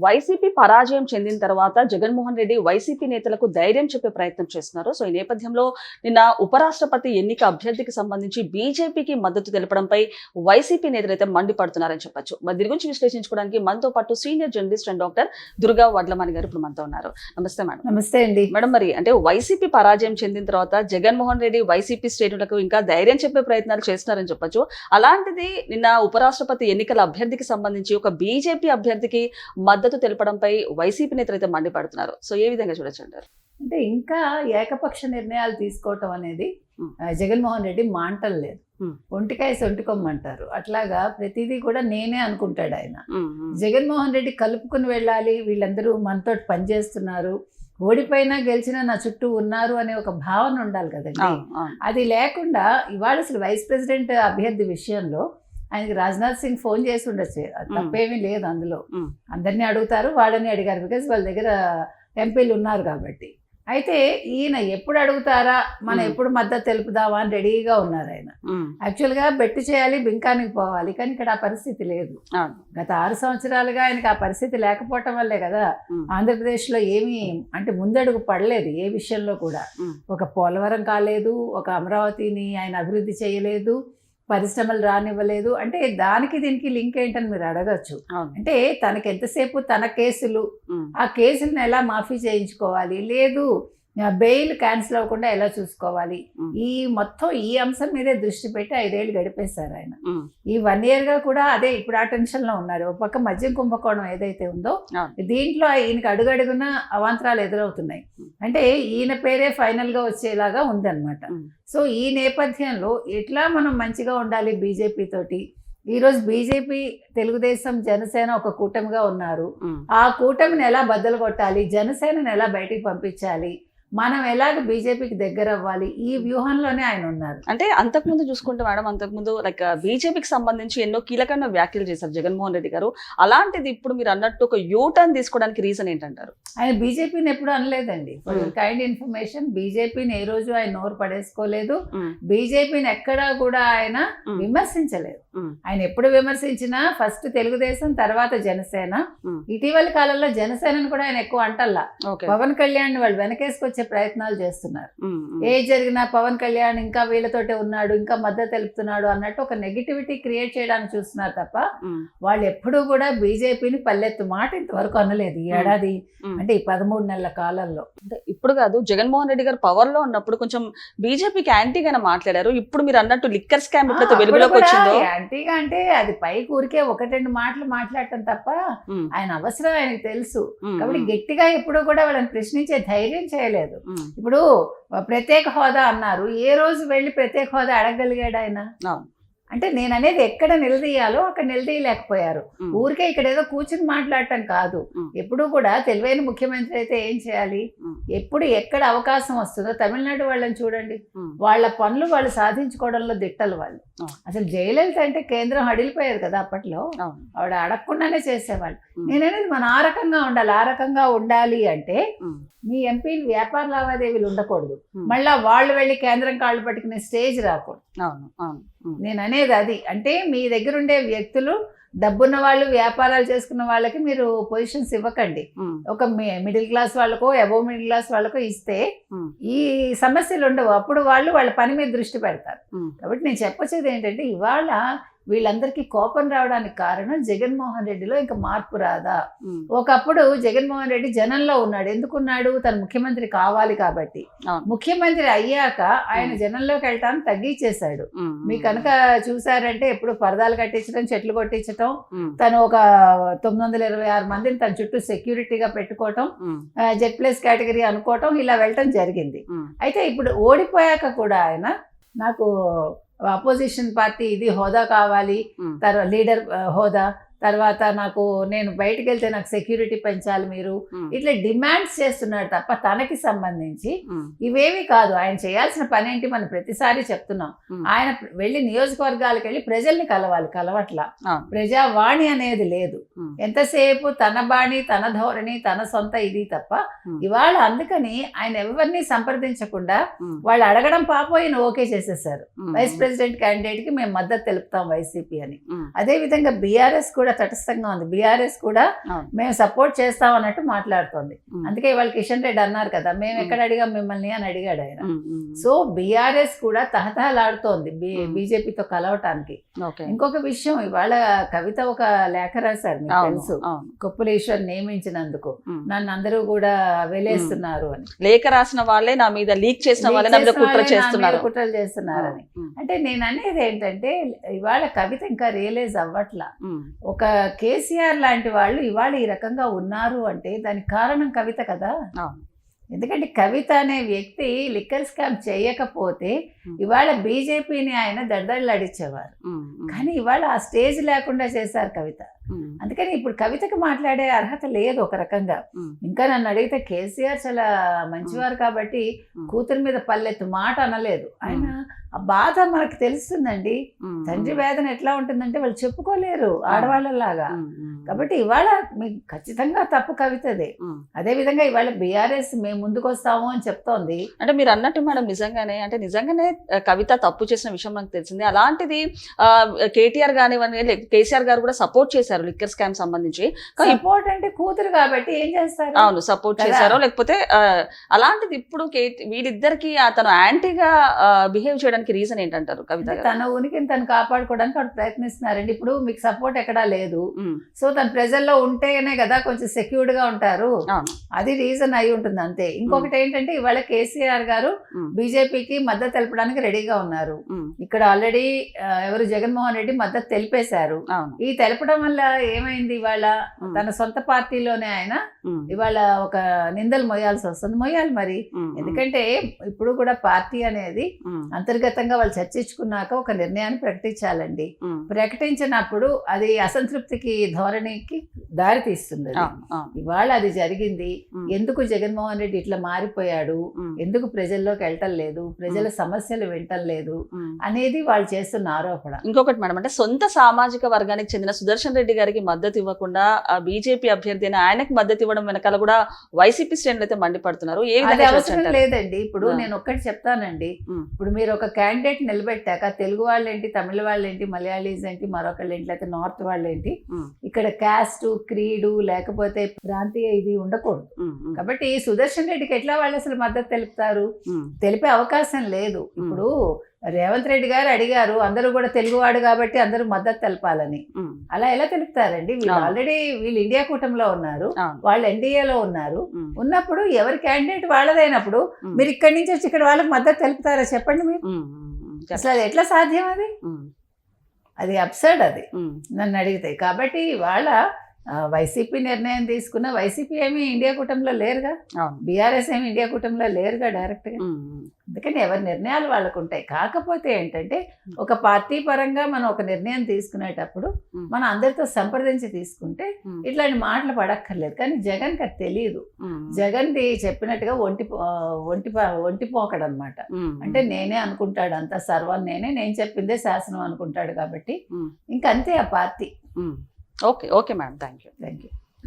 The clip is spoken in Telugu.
వైసీపీ పరాజయం చెందిన తర్వాత జగన్మోహన్ రెడ్డి వైసీపీ నేతలకు ధైర్యం చెప్పే ప్రయత్నం చేస్తున్నారు. సో ఈ నేపథ్యంలో నిన్న ఉపరాష్ట్రపతి ఎన్నిక అభ్యర్థికి సంబంధించి బీజేపీకి మద్దతు తెలపడంపై వైసీపీ నేతలు అయితే మండిపడుతున్నారని చెప్పొచ్చు. మరి దీని గురించి విశ్లేషించుకోవడానికి మనతో పాటు senior journalist and doctor Durga Vadlamani గారు ఇప్పుడు మనతో ఉన్నారు. నమస్తే మేడం. నమస్తే అండి. మేడం మరి అంటే వైసీపీ పరాజయం చెందిన తర్వాత జగన్మోహన్ రెడ్డి వైసీపీ శ్రేణులకు ఇంకా ధైర్యం చెప్పే ప్రయత్నాలు చేస్తున్నారని చెప్పొచ్చు. అలాంటిది నిన్న ఉపరాష్ట్రపతి ఎన్నికల అభ్యర్థికి సంబంధించి ఒక బీజేపీ అభ్యర్థికి మద్దతు తెలపడంపై వైసీపీ నేతలు అయితే మండిపడుతున్నారు. సో ఏ విధంగా చూడొచ్చు అంటారు? అంటే ఇంకా ఏకపక్ష నిర్ణయాలు తీసుకోవటం అనేది జగన్మోహన్ రెడ్డి మాంటలు లేదు. ఒంటికాయ సొంటికొమ్మంటారు. అట్లాగా ప్రతిదీ కూడా నేనే అనుకుంటాడు ఆయన. జగన్మోహన్ రెడ్డి కలుపుకుని వెళ్ళాలి వీళ్ళందరూ మనతో పనిచేస్తున్నారు ఓడిపోయినా గెలిచినా నా చుట్టూ ఉన్నారు అనే ఒక భావన ఉండాలి కదండి. అది లేకుండా ఇవాళ అసలు వైస్ ప్రెసిడెంట్ అభ్యర్థి విషయంలో ఆయనకి రాజ్నాథ్ సింగ్ ఫోన్ చేసి ఉండొచ్చు. తప్పేమీ లేదు అందులో. అందరినీ అడుగుతారు వాళ్ళని అడిగారు బికాజ్ వాళ్ళ దగ్గర ఎంపీలు ఉన్నారు కాబట్టి. అయితే ఈయన ఎప్పుడు అడుగుతారా? మనం. ఎప్పుడు మద్దతు తెలుపుదామా అని రెడీగా ఉన్నారు ఆయన. యాక్చువల్గా బెట్టు చేయాలి బింకానికి పోవాలి కానీ ఇక్కడ ఆ పరిస్థితి లేదు. గత ఆరు సంవత్సరాలుగా ఆయనకి ఆ పరిస్థితి లేకపోవటం వల్లే కదా ఆంధ్రప్రదేశ్లో ఏమీ అంటే ముందడుగు పడలేదు ఏ విషయంలో కూడా. ఒక పోలవరం కాలేదు ఒక అమరావతిని ఆయన అభివృద్ధి చేయలేదు. పరిశ్రమలు రానివ్వలేదు. అంటే దానికి దీనికి లింక్ ఏంటని మీరు అడగచ్చు. అంటే తనకి ఎంతసేపు తన కేసులు ఆ కేసులను ఎలా మాఫీ చేయించుకోవాలి? లేదు బెయిల్ క్యాన్సిల్ అవ్వకుండా ఎలా చూసుకోవాలి? ఈ మొత్తం ఈ అంశం మీదే దృష్టి పెట్టి ఐదేళ్ళు గడిపేశారు ఆయన. ఈ వన్ ఇయర్గా కూడా అదే ఇప్పుడు ఆ టెన్షన్లో ఉన్నారు. ఒక పక్క మద్యం కుంభకోణం ఏదైతే ఉందో. దీంట్లో ఈయనకి అడుగడుగున అవాంతరాలు ఎదురవుతున్నాయి. అంటే ఈయన పేరే ఫైనల్గా వచ్చేలాగా ఉందన్నమాట. సో ఈ నేపథ్యంలో ఎట్లా మనం మంచిగా ఉండాలి బీజేపీ తోటి? ఈరోజు బీజేపీ తెలుగుదేశం జనసేన ఒక కూటమిగా ఉన్నారు. ఆ కూటమిని ఎలా బద్దలు కొట్టాలి? జనసేనని ఎలా బయటికి పంపించాలి? మనం ఎలాగ బీజేపీకి దగ్గర అవ్వాలి? ఈ వ్యూహంలోనే ఆయన ఉన్నారు. అంటే అంతకుముందు చూసుకుంటే మేడం అంతకుముందు లైక్ బీజేపీకి సంబంధించి ఎన్నో కీలకమైన వ్యాఖ్యలు చేశారు జగన్మోహన్ రెడ్డి గారు. అలాంటిది ఇప్పుడు మీరు అన్నట్టు ఒక యూ టర్న్ తీసుకోవడానికి రీజన్ ఏంటంటారు? ఆయన బీజేపీని ఎప్పుడు అనలేదండి. Hmm. కైండ్ ఇన్ఫర్మేషన్ బీజేపీని ఏ రోజు ఆయన నోరు పడేసుకోలేదు. ఉమ్, బీజేపీని ఎక్కడా కూడా ఆయన ఉమ్, విమర్శించలేదు. ఆయన ఎప్పుడు విమర్శించినా ఫస్ట్ తెలుగుదేశం తర్వాత జనసేన. ఇటీవల కాలంలో జనసేనను కూడా ఆయన ఎక్కువ అంటల్లా. ఓకే పవన్ కళ్యాణ్ వాళ్ళు వెనకేసుకొచ్చే ప్రయత్నాలు చేస్తున్నారు. ఏ జరిగినా పవన్ కళ్యాణ్ ఇంకా వీళ్ళతోటే ఉన్నాడు ఇంకా మద్దతు తెలుపుతున్నాడు అన్నట్టు ఒక నెగిటివిటీ క్రియేట్ చేయడానికి చూస్తున్నారు తప్ప వాళ్ళు ఎప్పుడూ కూడా బీజేపీని పల్లెత్తు మాట ఇంతవరకు అనలేదు. ఈ ఏడాది. అంటే ఈ పదమూడు నెలల కాలంలో. అంటే ఇప్పుడు కాదు జగన్మోహన్ రెడ్డి గారు పవర్లో ఉన్నప్పుడు కొంచెం బీజేపీకి యాంటీగానే మాట్లాడారు. ఇప్పుడు మీరు అన్నట్టు లిక్కర్ స్కామ్ ఎప్పుడైతే వెలుగులోకి వచ్చిందో? యాంటీగా అంటే అది పైకి ఊరికే ఒకటి రెండు మాటలు మాట్లాడటం తప్ప ఆయన అవసరం ఆయనకు తెలుసు. కాబట్టి గట్టిగా ఎప్పుడూ కూడా వాళ్ళని ప్రశ్నించే ధైర్యం చేయలేదు. ఉమ్, ఇప్పుడు ప్రత్యేక హోదా అన్నారు. ఏ రోజు వెళ్ళి ప్రత్యేక హోదా అడగగలిగాడు ఆయన. అంటే నేను అనేది ఎక్కడ నిలదీయాలో అక్కడ నిలదీయలేకపోయారు. ఊరికే ఇక్కడ ఏదో కూర్చుని మాట్లాడటం కాదు. ఎప్పుడు కూడా తెలివైన ముఖ్యమంత్రి అయితే ఏం చేయాలి. ఎప్పుడు ఎక్కడ అవకాశం వస్తుందో తమిళనాడు వాళ్ళని చూడండి. వాళ్ళ పనులు వాళ్ళు సాధించుకోవడంలో దిట్టలు వాళ్ళు. అసలు జయలలిత అంటే కేంద్రం అడిలిపోయేది కదా అప్పట్లో. ఆవిడ అడగకుండానే చేసేవాళ్ళు. నేననేది మనం ఆ రకంగా ఉండాలి. ఆ రకంగా ఉండాలి అంటే మీ ఎంపీలు వ్యాపార లావాదేవీలు ఉండకూడదు. మళ్ళా వాళ్ళు వెళ్ళి కేంద్రం కాళ్ళు పట్టుకునే స్టేజ్ రాకూడదు. అవును. అవును. నేను అనేది అది. అంటే మీ దగ్గర ఉండే వ్యక్తులు డబ్బున్న వాళ్ళు వ్యాపారాలు చేసుకున్న వాళ్ళకి మీరు పొజిషన్స్ ఇవ్వకండి. ఒక మిడిల్ క్లాస్ వాళ్ళకో అబోవ్ మిడిల్ క్లాస్ వాళ్ళకో ఇస్తే ఈ సమస్యలు ఉండవు. అప్పుడు వాళ్ళు వాళ్ళ పని మీద దృష్టి పెడతారు. కాబట్టి నేను చెప్పొచ్చేది ఏంటంటే ఇవాళ వీళ్ళందరికీ కోపం రావడానికి కారణం జగన్మోహన్ రెడ్డిలో ఇంకా మార్పు రాదా? ఒకప్పుడు జగన్మోహన్ రెడ్డి జనంలో ఉన్నాడు. ఎందుకున్నాడు? తను ముఖ్యమంత్రి కావాలి కాబట్టి. ముఖ్యమంత్రి అయ్యాక ఆయన. జనంలోకి వెళ్ళటాన్ని తగ్గించేశాడు. మీ కనుక చూసారంటే ఎప్పుడు పరదాలు కట్టించడం చెట్లు కొట్టించడం ఉమ్, తను ఒక తొమ్మిది వందల ఇరవై ఆరు మందిని తన చుట్టూ సెక్యూరిటీగా పెట్టుకోవటం జెడ్ ప్లస్ కేటగిరీ అనుకోవటం ఇలా వెళ్ళటం జరిగింది. అయితే ఇప్పుడు ఓడిపోయాక కూడా ఆయన నాకు అపోజిషన్ పార్టీ ఇది హోదా కావాలి తర్వాత లీడర్ హోదా తర్వాత నాకు నేను బయటికి వెళ్తే నాకు సెక్యూరిటీ పెంచాలి మీరు. ఇట్లా డిమాండ్స్ చేస్తున్నాడు తప్ప తనకి సంబంధించి ఇవేవి కాదు. ఆయన చేయాల్సిన పని ఏంటి మనం ప్రతిసారి చెప్తున్నాం. ఆయన వెళ్ళి నియోజకవర్గాలకు వెళ్ళి ప్రజల్ని కలవాలి కలవట్లా. ప్రజావాణి అనేది లేదు. ఎంతసేపు తన బాణి తన ధోరణి తన సొంత ఇది తప్ప. ఇవాళ అందుకని ఆయన ఎవరిని సంప్రదించకుండా వాళ్ళు అడగడం పాపం ఈయన ఓకే చేసేసారు. వైస్ ప్రెసిడెంట్ క్యాండిడేట్కి మేము మద్దతు తెలుపుతాం వైసీపీ అని. అదే విధంగా బీఆర్ఎస్ కూడా కూడా తటస్థంగా ఉంది. బీఆర్ఎస్ కూడా. మేము సపోర్ట్ చేస్తాం అన్నట్టు మాట్లాడుతోంది. అందుకే ఇవాళ కిషన్ రెడ్డి అన్నారు కదా మేము. ఎక్కడ అడిగాం మిమ్మల్ని అని అడిగాడు ఆయన. సో బీఆర్ఎస్ కూడా తహతహలాడుతోంది. బీజేపీతో కలవటానికి. ఇంకొక విషయం ఇవాళ కవిత ఒక లేఖ రాశారు మీకు తెలుసు. కొప్పులేశ్వర్ నియమించినందుకు. నన్ను అందరూ కూడా వెలేస్తున్నారు అని. లేఖ రాసిన వాళ్ళే నా మీద లీక్ చేసిన వాళ్ళే కుట్ర చేస్తున్నారు. కుట్రలు చేస్తున్నారని. అంటే నేను అనేది ఏంటంటే ఇవాళ కవిత ఇంకా రియలైజ్ అవ్వట్లా. ఉమ్, ఒక కేసీఆర్ లాంటి వాళ్ళు ఇవాళ ఈ రకంగా ఉన్నారు అంటే దానికి కారణం కవిత కదా. ఎందుకంటే కవిత అనే వ్యక్తి లిక్కర్ స్కామ్ చేయకపోతే. ఇవాళ బీజేపీని ఆయన దడదడలాడించేవారు. కానీ ఇవాళ ఆ స్టేజ్ లేకుండా చేశారు కవిత. అందుకని ఇప్పుడు కవితకు మాట్లాడే అర్హత లేదు ఒక రకంగా. ఇంకా నన్ను అడిగితే కేసీఆర్ చాలా మంచివారు కాబట్టి. కూతురు మీద పల్లెత్తు మాట అనలేదు. ఆయన ఆ బాధ మనకు తెలుస్తుందండి. తండ్రి వేదన ఎట్లా ఉంటుందంటే వాళ్ళు చెప్పుకోలేరు ఆడవాళ్ళలాగా. కాబట్టి ఇవాళ మీకు ఖచ్చితంగా తప్పు కవితదే. అదే విధంగా ఇవాళ బీఆర్ఎస్ మేము ముందుకు వస్తాము అని చెప్తోంది. అంటే మీరు అన్నట్టు మేడం నిజంగానే అంటే నిజంగానే కవిత తప్పు చేసిన విషయం నాకు తెలిసింది. అలాంటిది కేటీఆర్ కానివ్వండి కేసీఆర్ గారు కూడా సపోర్ట్ చేశారు లిక్కర్ స్కామ్ సంబంధించి. సపోర్ట్ అంటే కూతురు కాబట్టి ఏం చేస్తారు? అవును సపోర్ట్. చేశారో లేకపోతే అలాంటిది ఇప్పుడు కే- వీళ్ళిద్దరికి అతను యాంటీగా బిహేవ్ చేయడానికి రీజన్ ఏంటంటారు కవిత తన ఉనికిని తను కాపాడుకోవడానికి వాడు ప్రయత్నిస్తున్నారండి. ఇప్పుడు మీకు సపోర్ట్ ఎక్కడా లేదు. సో తన ప్రజల్లో ఉంటేనే కదా కొంచెం సెక్యూర్డ్గా ఉంటారు. అది రీజన్ అయి ఉంటుంది అంతే. ఇంకొకటి ఏంటంటే ఇవాళ కేసీఆర్ గారు బీజేపీకి మద్దతు తెలపడానికి రెడీగా ఉన్నారు. ఇక్కడ ఆల్రెడీ ఎవరు జగన్మోహన్ రెడ్డి మద్దతు తెలిపేశారు. ఈ తెలపడం వల్ల ఏమైంది ఇవాళ? తన సొంత పార్టీలోనే ఆయన ఇవాళ ఒక నిందలు మొయ్యాల్సి వస్తుంది. మొయ్యాలి మరి. ఎందుకంటే ఇప్పుడు కూడా పార్టీ అనేది ఉమ్, అంతర్గతంగా వాళ్ళు చర్చించుకున్నాక ఒక నిర్ణయాన్ని ప్రకటించాలండి. ప్రకటించినప్పుడు అది అసంతృప్తికి ధోరణికి దారి తీస్తుంది ఇవాళ అది జరిగింది. ఎందుకు జగన్మోహన్ రెడ్డి ఇట్లా మారిపోయాడు? ఎందుకు ప్రజల్లోకి వెళ్ళటం లేదు? ప్రజల సమస్యలు వింటం లేదు. అనేది వాళ్ళు చేస్తున్న ఆరోపణ. ఇంకొకటి మేడం అంటే సొంత సామాజిక వర్గానికి చెందిన సుదర్శన్ రెడ్డి గారికి మద్దతు ఇవ్వకుండా బీజేపీ అభ్యర్థి అయిన ఆయనకు మద్దతు ఇవ్వడం వెనకాల కూడా వైసీపీ శ్రేణులు అయితే మండిపడుతున్నారు. ఏ అవసరం? లేదండి. ఇప్పుడు. నేను ఒక్కటి చెప్తానండి. ఇప్పుడు మీరు ఒక క్యాండిడేట్ నిలబెట్టాక తెలుగు వాళ్ళు ఏంటి తమిళ వాళ్ళు ఏంటి మలయాళీస్ ఏంటి మరొకళ్ళు ఏంటి లేకపోతే నార్త్ వాళ్ళు ఏంటి ఉమ్, ఇక్కడ క్యాస్ట్ క్రీడు లేకపోతే ప్రాంతీయ ఇది ఉండకూడదు. కాబట్టి సుదర్శన్ రెడ్డికి ఎట్లా వాళ్ళు అసలు మద్దతు తెలుపుతారు? తెలిపే అవకాశం లేదు. ఇప్పుడు రేవంత్ రెడ్డి గారు అడిగారు అందరూ కూడా తెలుగువాడు కాబట్టి అందరూ మద్దతు తెలపాలని. అలా ఎలా తెలుపుతారండి? వీళ్ళు. ఆల్రెడీ వీళ్ళు ఇండియా కూటమిలో ఉన్నారు వాళ్ళు ఎన్డీఏలో ఉన్నారు. ఉన్నప్పుడు ఎవరి క్యాండిడేట్ వాళ్ళదైనప్పుడు మీరు ఇక్కడి నుంచి వచ్చి ఇక్కడ వాళ్ళకి మద్దతు తెలుపుతారా? చెప్పండి మీరు. అసలు అది ఎట్లా సాధ్యం అది? అది అప్సర్డ్ అది. నన్ను అడిగితే. కాబట్టి వాళ్ళ వైసీపీ నిర్ణయం తీసుకున్న వైసీపీ ఏమి ఇండియా కూటమిలో లేరుగా? బీఆర్ఎస్ ఏమి ఇండియా కూటమిలో లేరుగా డైరెక్ట్గా? అందుకని ఎవరి నిర్ణయాలు వాళ్ళకు ఉంటాయి కాకపోతే ఏంటంటే ఒక పార్టీ పరంగా మనం ఒక నిర్ణయం తీసుకునేటప్పుడు. మనం అందరితో సంప్రదించి తీసుకుంటే. ఇట్లాంటి మాటలు పడక్కర్లేదు. కానీ జగన్కి అది తెలియదు జగన్ది చెప్పినట్టుగా ఒంటి ఒంటి ప- ఒంటి పోకడనమాట. ఉమ్, అంటే నేనే అనుకుంటాడు అంత సర్వం నేనే. నేను చెప్పిందే శాసనం అనుకుంటాడు కాబట్టి ఇంకంతే ఆ party. Okay okay madam thank you thank you